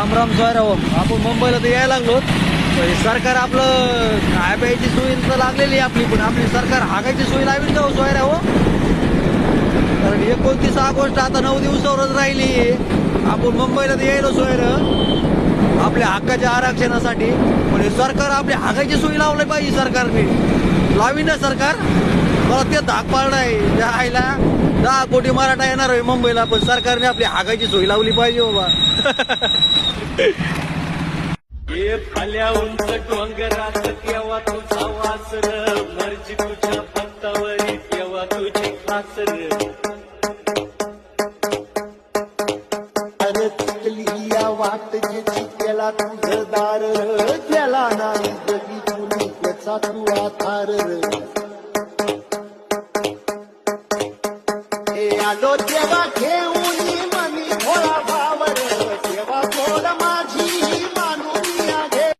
राम राम सोयराव आपण मुंबईला तर यायला लागलो. सरकार आपलं खाय प्यायची सोय तर लागलेली आहे आपली पण आपली सरकार हागायची सोय लावी का हो कारण एकोणतीस ऑगस्ट आता नऊ दिवसावरच राहिली आपण मुंबईला तर यायलो सोयर आपल्या हक्काच्या आरक्षणासाठी. पण हे सरकार आपली हागायची सोय लावली पाहिजे सरकारने. लावी ना सरकार. मला ते धाक पाळणं आहे. त्या आईला दहा कोटी मराठा येणार आहे मुंबईला पण सरकारने आपली हागायची सोय लावली पाहिजे बाबा ये फाल्या उंच डोंगरात तेव्हा तुझा वासर मर्जी तुझ्या पत्तावरी तेव्हा तुझी खासर अरे चुकली या वाट ज्याची त्याला तुझं दार. त्याला नाही त्याचा तू आधार आलो तेव्हा घेऊन मनी. भोळा भावर तेव्हा गोड माझी मानून घे.